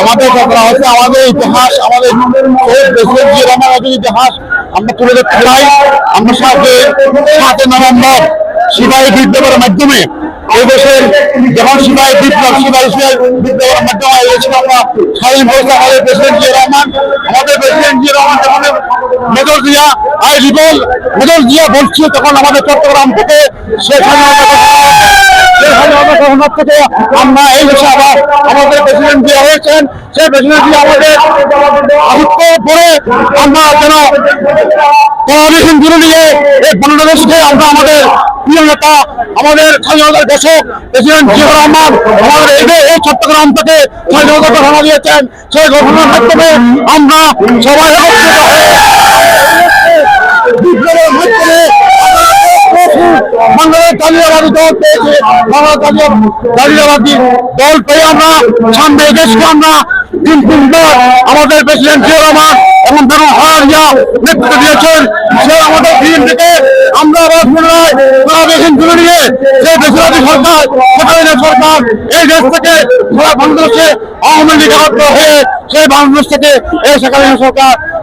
আমাদের কথা হচ্ছে, আমাদের ইতিহাস, আমাদের শহীদ প্রেসিডেন্ট জিয়া ইতিহাস, আমরা তুলে ধরতে চাই। আমরা সাথে সাতই নভেম্বর সিপাহী বিপ্লবের মাধ্যমে এই দেশের যখন সিপাহী বিপ্লব, সিপাহী বিপ্লবের মাধ্যমে এসেছিল, আমরা স্বাধীন বলতে আমাদের প্রেসিডেন্ট জিয়া রহমান, আমাদের প্রেসিডেন্ট জিয়া রহমান যখন major Zia, I rebel major Zia বলছে তখন আমাদের চট্টগ্রাম থেকে সেখানে আমরা আমরা এই দেশে আবার আমাদের প্রেসিডেন্ট জিয়া হয়েছেন। সেই প্রেসিডেন্ট জিয়া আমাদের আধিক্য পরে আমরা যেন পরামর্শন জুড়ে নিয়ে এই বাংলাদেশকে আমরা আমাদের প্রিয় নেতা, আমাদের স্বাধীনতার দেশক প্রেসিডেন্ট জিয়া রহমান, আমাদের এই এই চট্টগ্রাম থেকে স্বাধীনতা ঘোষণা দিয়েছেন, সেই ঘোষণার মাধ্যমে আমরা সবাই একত্রিত হয়ে বিপ্লবের মাধ্যমে বাংলাদেশ জাতীয়বাদী দল পেয়েছে। বাংলাদেশ দল পেয়ে আমরা সামনে দেশকে আমরা আমাদের প্রেসিডেন্ট জিয়া রহমান এবং বেগম খালেদা নেতৃত্ব দিয়েছেন। সে আমাদের বিএনপিকে আমরা আবার পুনরায় সারা দেশে তুলে নিয়ে সেই বেসরকারি সরকার, সেখানে সরকার, এই দেশ থেকে সারা বাংলাদেশে আওয়ামী লীগ হয়ে সেই বাংলাদেশ থেকে এই সেখানে সরকার